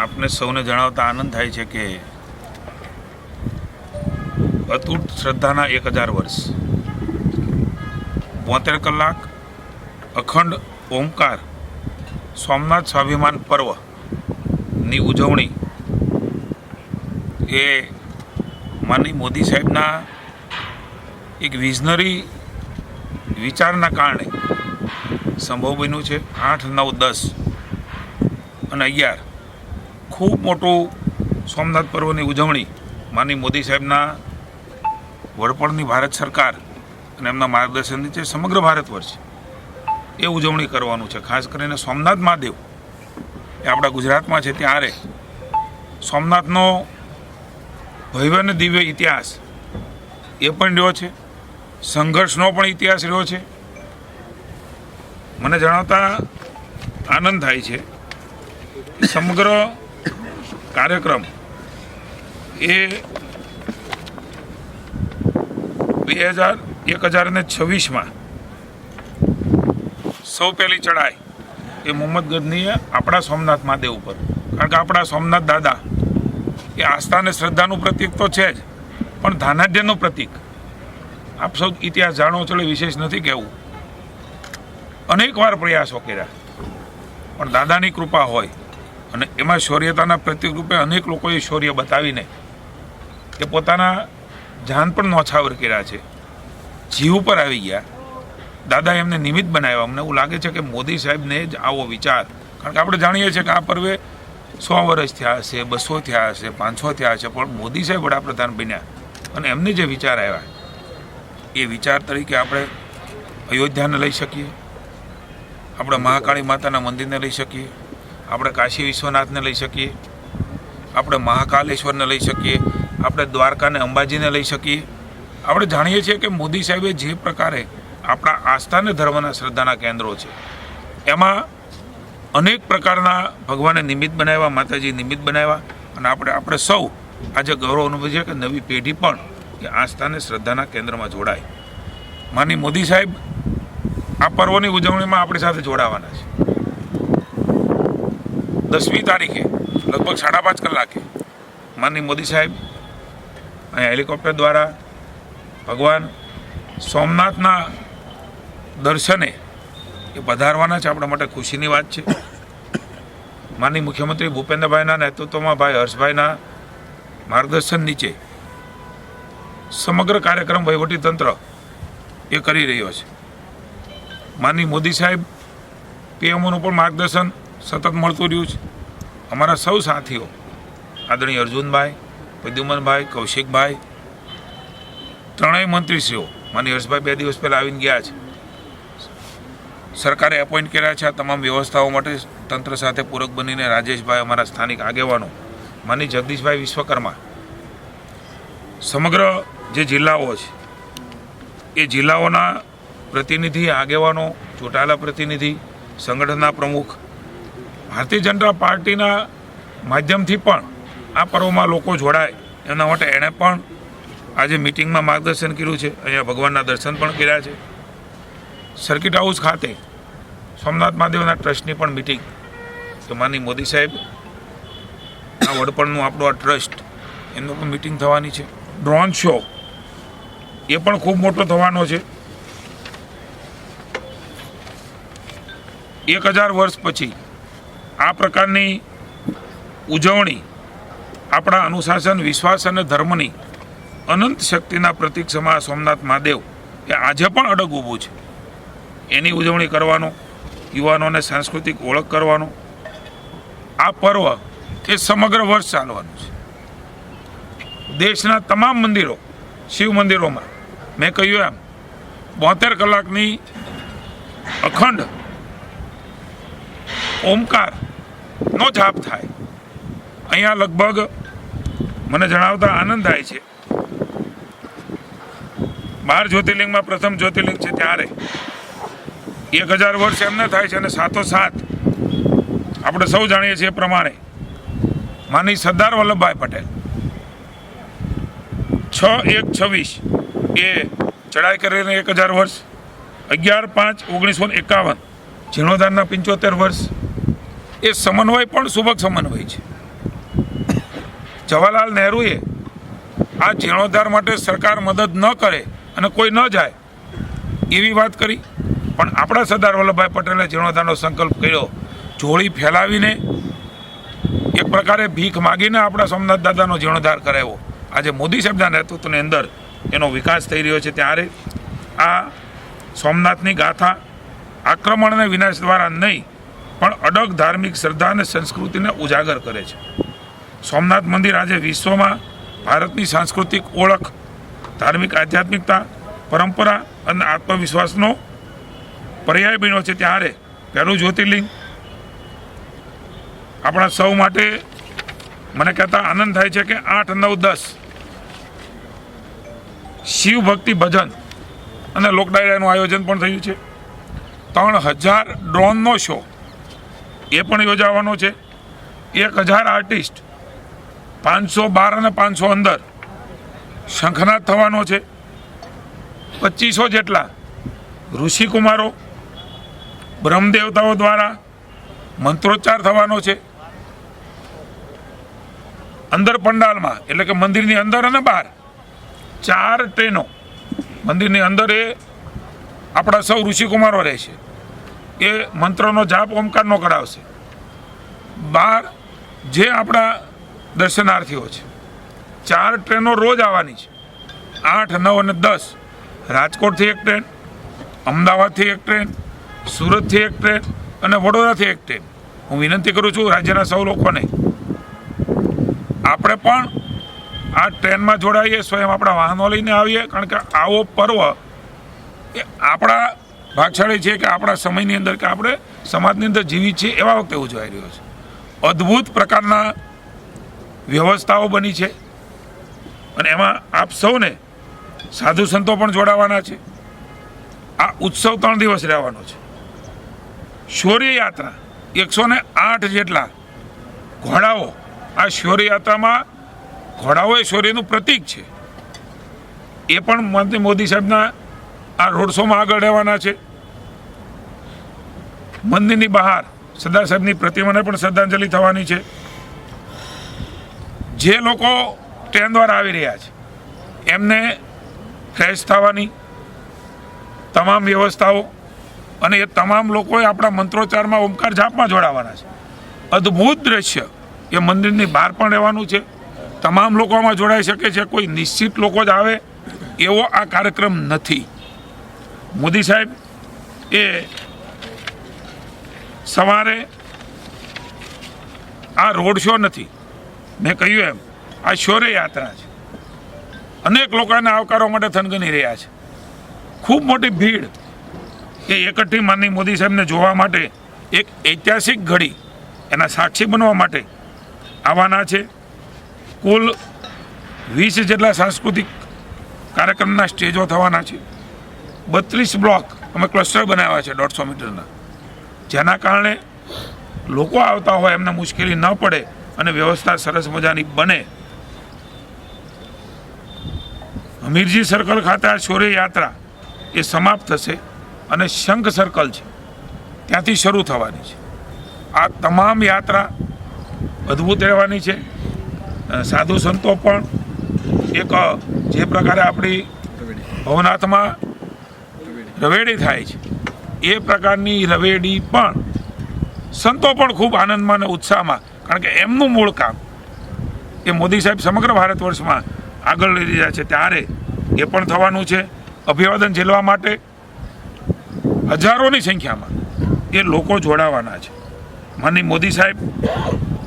આપને સૌને જણાવતા આનંદ થાય છે કે અતૂટ શ્રદ્ધાના એક હજાર વર્ષ. બોતેર કલાક અખંડ ઓમકાર સોમનાથ સ્વાભિમાન પર્વની ઉજવણી એ માનની મોદી સાહેબના એક વિઝનરી વિચારના કારણે સંભવ બન્યું છે. આઠ નવ દસ અને અગિયાર ખૂબ મોટું સોમનાથ પર્વની ઉજવણી માની મોદી સાહેબના વડપણની ભારત સરકાર અને એમના માર્ગદર્શન નીચે સમગ્ર ભારત વર્ષ એ ઉજવણી કરવાનું છે. ખાસ કરીને સોમનાથ મહાદેવ, એ આપણા ગુજરાતમાં છે ત્યારે સોમનાથનો ભવ્ય અને દિવ્ય ઇતિહાસ એ પણ રહ્યો છે, સંઘર્ષનો પણ ઇતિહાસ રહ્યો છે. મને જણાવતા આનંદ થાય છે સમગ્ર કાર્યક્રમ એ બે હજાર એક હજાર ને છવ્વીસમાં સૌ પહેલી ચડાઈ એ મોહમ્મદ ગજનીએ આપણા સોમનાથ મહાદેવ ઉપર. કારણ કે આપણા સોમનાથ દાદા એ આસ્થા અને શ્રદ્ધાનું પ્રતીક તો છે જ, પણ ધાનાઢ્યનું પ્રતીક. આપ સૌ ઇતિહાસ જાણો છો એટલે વિશેષ નથી કહેવું. અનેકવાર પ્રયાસો કર્યા, પણ દાદાની કૃપા હોય અને એમાં શૌર્યતાના પ્રતિક રૂપે અનેક લોકોએ શૌર્ય બતાવીને એ પોતાના જાન પણ નોછાવર કર્યા છે. જીવ પર આવી ગયા. દાદા એમને નિમિત્ત બનાવ્યા. અમને એવું લાગે છે કે મોદી સાહેબને જ આવો વિચાર. કારણ કે આપણે જાણીએ છીએ કે આ પર્વે સો વર્ષ થયા હશે, બસો થયા હશે, પાંચસો થયા હશે, પણ મોદી સાહેબ વડાપ્રધાન બન્યા. અને એમને જે વિચાર આવ્યા, એ વિચાર તરીકે આપણે અયોધ્યાને લઈ શકીએ. આપણે મહાકાળી માતાના મંદિરને લઈ શકીએ. આપણે કાશી વિશ્વનાથને લઈ શકીએ. આપણે મહાકાલેશ્વરને લઈ શકીએ. આપણે દ્વારકાને અંબાજીને લઈ શકીએ. આપણે જાણીએ છીએ કે મોદી સાહેબે જે પ્રકારે આપણા આસ્થા અને ધર્મના શ્રદ્ધાના કેન્દ્રો છે, એમાં અનેક પ્રકારના ભગવાને નિમિત્ત બનાવ્યા, માતાજી નિમિત્ત બનાવ્યા અને આપણે આપણે સૌ આજે ગૌરવ અનુભવીએ કે નવી પેઢી પણ એ આસ્થાને શ્રદ્ધાના કેન્દ્રમાં જોડાય. માની મોદી સાહેબ, આ પર્વની ઉજવણીમાં આપણી સાથે જોડાવાના છે. દસમી તારીખે, લગભગ સાડા પાંચ કલાકે માનની મોદી સાહેબ, અહીંયા હેલિકોપ્ટર દ્વારા ભગવાન સોમનાથના દર્શને એ પધારવાના છે, આપણા માટે ખુશીની વાત છે. માનની મુખ્યમંત્રી ભૂપેન્દ્રભાઈના નેતૃત્વમાં ભાઈ હર્ષભાઈના માર્ગદર્શન નીચે સમગ્ર કાર્યક્રમ વહીવટીતંત્ર એ કરી રહ્યો છે. માનની મોદી સાહેબ પીએમઓનું પણ માર્ગદર્શન સતત મળતું રહ્યું છે. અમારા સૌ સાથીઓ, આદરણીય અર્જુનભાઈ, પ્રદ્યુમનભાઈ, કૌશિકભાઈ, ત્રણેય મંત્રીશ્રીઓ, માની હર્ષભાઈ બે દિવસ પહેલાં આવીને ગયા છે. સરકારે એપોઇન્ટ કર્યા છે આ તમામ વ્યવસ્થાઓ માટે તંત્ર સાથે પૂરક બનીને રાજેશભાઈ અમારા સ્થાનિક આગેવાનો, માની જગદીશભાઈ વિશ્વકર્મા, સમગ્ર જે જિલ્લાઓ છે, એ જિલ્લાઓના પ્રતિનિધિ, આગેવાનો, ચૂંટાયેલા પ્રતિનિધિ, સંગઠનના પ્રમુખ ભારતીય જનતા પાર્ટીના માધ્યમથી પણ આ પર્વમાં લોકો જોડાય એના માટે એણે પણ આજે મિટિંગમાં માર્ગદર્શન કર્યું છે. અહીંયા ભગવાનના દર્શન પણ કર્યા છે. સર્કિટ હાઉસ ખાતે સોમનાથ મહાદેવના ટ્રસ્ટની પણ મિટિંગ. તો માની મોદી સાહેબ, આ વડપણનું આપણું આ ટ્રસ્ટ, એમનું પણ મિટિંગ થવાની છે. ડ્રોન શો, એ પણ ખૂબ મોટો થવાનો છે. એક હજાર વર્ષ પછી આ પ્રકારની ઉજવણી આપણા અનુશાસન, વિશ્વાસ અને ધર્મની અનંત શક્તિના પ્રતિક સમા સોમનાથ મહાદેવ એ આજે પણ અડગ ઊભું છે. એની ઉજવણી કરવાનો યુવાનોને સાંસ્કૃતિક ઓળખ કરવાનો, આ પર્વ એ સમગ્ર વર્ષ ચાલવાનું છે. દેશના તમામ મંદિરો, શિવ મંદિરોમાં, મેં કહ્યું એમ, બોતેર કલાકની અખંડ ઓમકારનો જાપ થાય. અહીંયા લગભગ મને જણાવતા આનંદ થાય છે. બાર જ્યોતિર્લિંગમાં પ્રથમ જ્યોતિર્લિંગ છે ત્યારે. એક હજાર વર્ષ એમને થાય છે અને સાતો સાત આપણે સૌ જાણીએ છીએ પ્રમાણે માની સરદાર વલ્લભભાઈ પટેલ. છ એક છવ્વીસ એ ચડાઈ કરીને એક હજાર વર્ષ. અગિયાર પાંચ ઓગણીસો એકાવન. જીર્ણોદ્ધારના પંચોતેર વર્ષ. એ સમન્વય પણ સુભગ સમન્વય છે. જવાહરલાલ નહેરુએ આ જીર્ણોદ્ધાર માટે સરકાર મદદ ન કરે અને કોઈ ન જાય એવી વાત કરી. પણ આપણા સરદાર વલ્લભભાઈ પટેલે જીર્ણોદ્ધારનો સંકલ્પ કર્યો. જોડી ફેલાવીને એક પ્રકારે ભીખ માગીને આપણા સોમનાથ દાદાનો જીર્ણોદ્ધાર કરાવ્યો. આજે મોદી સાહેબના નેતૃત્વની અંદર એનો વિકાસ થઈ રહ્યો છે. ત્યારે આ સોમનાથની ગાથા આક્રમણ અને વિનાશ દ્વારા નહીં પણ અડગ ધાર્મિક શ્રદ્ધા અને સંસ્કૃતિને ઉજાગર કરે છે. સોમનાથ મંદિર આજે વિશ્વમાં ભારતની સાંસ્કૃતિક ઓળખ, ધાર્મિક આધ્યાત્મિકતા, પરંપરા અને આત્મવિશ્વાસનો પર્યાય બન્યો છે ત્યારે પહેલું જ્યોતિર્લિંગ. આપણા સૌ માટે મને કહેતા આનંદ થાય છે કે આઠ, નવ, દસ શિવ ભક્તિ ભજન અને લોકડાયરાનું આયોજન પણ થયું છે. ત્રણ હજાર ડ્રોનનો શો એ પણ યોજાવાનો છે. એક હજાર આર્ટિસ્ટ, પાંચસો બાર અને પાંચસો અંદર શંખનાદ થવાનો છે. પચીસો જેટલા ઋષિકુમારો, બ્રહ્મદેવતાઓ દ્વારા મંત્રોચ્ચાર થવાનો છે. અંદર પંડાલમાં, એટલે કે મંદિરની અંદર અને બહાર, ચાર ટ્રેનો. મંદિરની અંદર એ આપણા સૌ ઋષિકુમારો રહેશે એ મંત્રનો જાપ ઓમકારનો કરાવશે. બાર, જે આપણા દર્શનાર્થીઓ છે. ચાર ટ્રેનો રોજ આવવાની છે. આઠ, નવ અને દસ. રાજકોટથી એક ટ્રેન, અમદાવાદથી એક ટ્રેન, સુરતથી એક ટ્રેન અને વડોદરાથી એક ટ્રેન. હું વિનંતી કરું છું રાજ્યના સૌ લોકોને. આપણે પણ આ ટ્રેનમાં જોડાઈએ, સ્વયં આપણા વાહનો લઈને આવીએ, કારણ કે આવો પર્વ એ આપણા ભાગશાળી છે કે આપણા સમયની અંદર કે આપણે સમાજની અંદર જીવી છીએ એવા વખતે ઉજવાઈ રહ્યો છે. અદ્ભુત પ્રકારના વ્યવસ્થાઓ બની છે. અને એમાં આપ સૌને સાધુ સંતો પણ જોડાવાના છે. આ ઉત્સવ ત્રણ દિવસ રહેવાનો છે. શૌર્ય યાત્રા એકસો ને આઠ જેટલા ઘોડાઓ આ શૌર્ય યાત્રામાં ઘોડાઓ એ શૌર્યનું પ્રતીક છે. એ પણ મંત્રી મોદી સાહેબના આ રોડ શોમાં આગળ રહેવાના છે. મંદિરની બહાર સરદાર સાહેબની પ્રતિમાને પણ શ્રદ્ધાંજલિ થવાની છે. જે લોકો ટ્રેન દ્વારા આવી રહ્યા છે, એમને ફ્રેશ થવાની તમામ વ્યવસ્થાઓ અને એ તમામ લોકોએ આપણા મંત્રોચ્ચારમાં ઓમકાર જાપમાં જોડાવાના છે. અદ્ભુત દ્રશ્ય એ મંદિરની બહાર પણ રહેવાનું છે. તમામ લોકો આમાં જોડાઈ શકે છે. કોઈ નિશ્ચિત લોકો જ આવે એવો આ કાર્યક્રમ નથી. મોદી સાહેબ, એ સવારે આ રોડ શો નથી. મેં કહ્યું એમ, આ શૌર્ય યાત્રા છે. અનેક લોકોને આવકારવા માટે થનગની રહ્યા છે. ખૂબ મોટી ભીડ. એ એકઠી માનની મોદી સાહેબને જોવા માટે એક ઐતિહાસિક ઘડી એના સાક્ષી બનવા માટે આવવાના છે. કુલ વીસ જેટલા સાંસ્કૃતિક કાર્યક્રમના સ્ટેજો થવાના છે. બત્રીસ બ્લોક અમે ક્લસ્ટર બનાવ્યા છે દોઢસો મીટરના. જેના કારણે લોકો આવતા હોય, એમને મુશ્કેલી ન પડે અને વ્યવસ્થા સરસ મજાની બને. હમીરજી સર્કલ ખાતે આ શૌર્ય યાત્રા એ સમાપ્ત થશે અને શંખ સર્કલ છે. ત્યાંથી શરૂ થવાની છે. આ તમામ યાત્રા અદ્ભુત રહેવાની છે. સાધુ સંતો પણ એક જે પ્રકારે આપણી ભવનાથમાં રવેડી થાય છે. એ પ્રકારની રવેડી પણ સંતો પણ ખૂબ આનંદમાં અને ઉત્સાહમાં, કારણ કે એમનું મૂળ કામ એ મોદી સાહેબ સમગ્ર ભારત વર્ષમાં આગળ લઈ રહ્યા છે. ત્યારે એ પણ થવાનું છે. અભિવાદન ઝીલવા માટે હજારોની સંખ્યામાં એ લોકો જોડાવાના છે. માની મોદી સાહેબ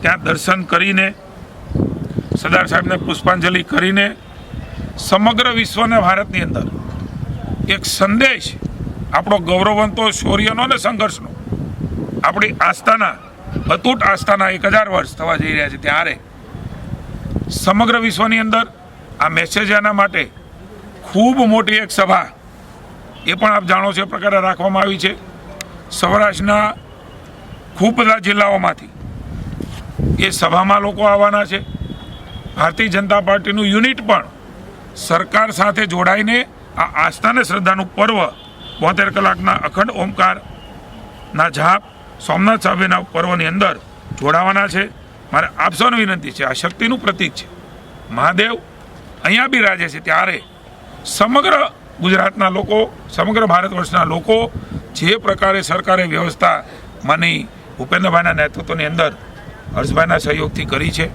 ત્યાં દર્શન કરીને, સરદાર સાહેબને પુષ્પાંજલિ કરીને સમગ્ર વિશ્વને ભારતની અંદર એક સંદેશ આપણો ગૌરવવંતો શૌર્યનો અને સંઘર્ષનો. આપણી આસ્થાના, અતૂટ આસ્થાના એક હજાર વર્ષ થવા જઈ રહ્યા છે ત્યારે. સમગ્ર વિશ્વની અંદર આ મેસેજ એના માટે ખૂબ મોટી એક સભા, એ પણ આપ જાણો છો એ પ્રકારે રાખવામાં આવી છે. સૌરાષ્ટ્રના ખૂબ બધા જિલ્લાઓમાંથી એ સભામાં લોકો આવવાના છે. ભારતીય જનતા પાર્ટીનું યુનિટ પણ સરકાર સાથે જોડાઈને આ આસ્થા અને શ્રદ્ધાનું પર્વ બોતેર કલાકના અખંડ ઓમકારના જાપ સોમનાથ સાહેબના પર્વની અંદર જોડાવાના છે. મારે આપ વિનંતી છે, આ શક્તિનું પ્રતીક છે. મહાદેવ અહીંયા બી રાજે છે ત્યારે સમગ્ર ગુજરાતના લોકો, સમગ્ર ભારત વર્ષના લોકો જે પ્રકારે સરકારે વ્યવસ્થા માની ભૂપેન્દ્રભાઈના નેતૃત્વની અંદર હર્ષભાઈના સહયોગથી કરી છે.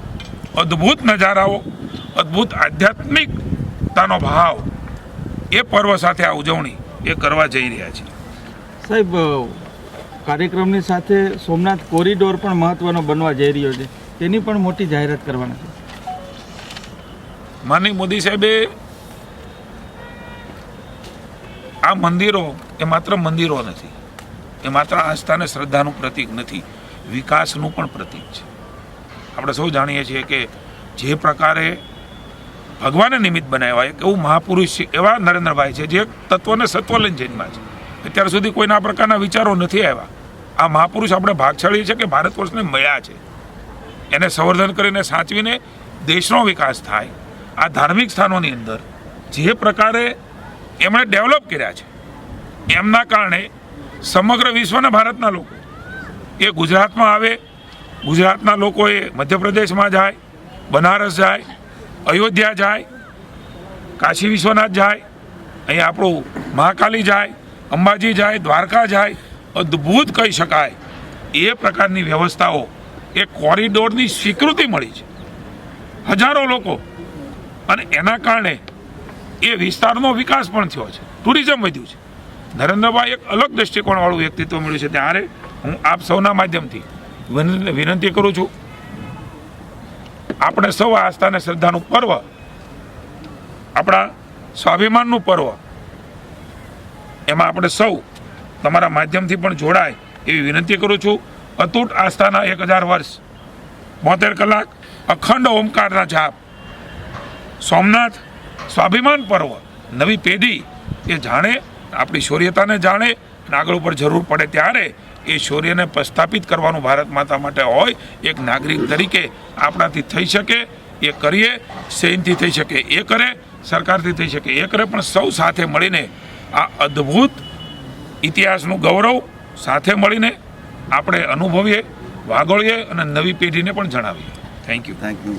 અદ્ભુત નજારાઓ, અદ્ભુત આધ્યાત્મિકતાનો ભાવ એ પર્વ સાથે આ ઉજવણી એ કરવા જઈ રહ્યા છે. સાહેબ કાર્યક્રમની સાથે સોમનાથ કોરિડોર પણ મહત્વનો બનવા જઈ રહ્યો છે. તેની પણ મોટી જાહેરાત કરવાના છે. માનની મોદી સાહેબે આ મંદિરો એ માત્ર મંદિરો નથી એ માત્ર આસ્થા અને શ્રદ્ધાનું પ્રતીક નથી વિકાસનું પણ પ્રતીક છે. આપણે સૌ જાણીએ છીએ કે જે પ્રકારે ભગવાને નિમિત્ત બનાવ્યા એક એવું મહાપુરુષ છે એવા નરેન્દ્રભાઈ છે, જે તત્વને સત્વલન લઈને છે. અત્યાર સુધી કોઈના આ પ્રકારના વિચારો નથી આવ્યા. આ મહાપુરુષ આપણે ભાગશાળી છે કે ભારત વર્ષને મળ્યા છે. એને સંવર્ધન કરીને સાચવીને દેશનો વિકાસ થાય. આ ધાર્મિક સ્થાનોની અંદર જે પ્રકારે એમણે ડેવલપ કર્યા છે, એમના કારણે સમગ્ર વિશ્વના ભારતના લોકો, એ ગુજરાતમાં આવે, ગુજરાતના લોકોએ મધ્યપ્રદેશમાં જાય, બનારસ જાય અયોધ્યા જાય, કાશી વિશ્વનાથ જાય, અહીં આપણું મહાકાલી જાય, અંબાજી જાય, દ્વારકા જાય, અદ્ભુત કહી શકાય. એ પ્રકારની વ્યવસ્થાઓ, એ કોરિડોરની સ્વીકૃતિ મળી છે. હજારો લોકો. અને એના કારણે એ વિસ્તારનો વિકાસ પણ થયો છે. ટુરિઝમ વધ્યું છે. નરેન્દ્રભાઈ એક અલગ દૃષ્ટિકોણવાળું વ્યક્તિત્વ મળ્યું છે. ત્યારે હું આપ સૌના માધ્યમથી વિનંતી કરું છું આપણે સૌ આસ્થા અને શ્રદ્ધાનું પર્વ. આપણા સ્વાભિમાનનું પર્વ. એમાં આપણે સૌ તમારા માધ્યમથી પણ જોડાય એવી વિનંતી કરું છું. અતૂટ આસ્થાના એક હજાર વર્ષ, બોતેર કલાક, અખંડ ઓમકારના જાપ. સોમનાથ સ્વાભિમાન પર્વ. નવી પેઢી એ જાણે, આપણી શૌર્યતાને જાણે અને આગળ ઉપર જરૂર પડે ત્યારે એ શૌર્યને પ્રસ્થાપિત કરવાનું ભારત માતા માટે હોય એક નાગરિક તરીકે આપણાથી થઈ શકે એ કરીએ સૈનથી થઈ શકે એ કરે સરકારથી થઈ શકે એ કરે પણ સૌ સાથે મળીને આ અદ્ભુત ઇતિહાસનું ગૌરવ સાથે મળીને આપણે અનુભવીએ વાગોળીએ અને નવી પેઢીને પણ જણાવીએ. Thank you thank you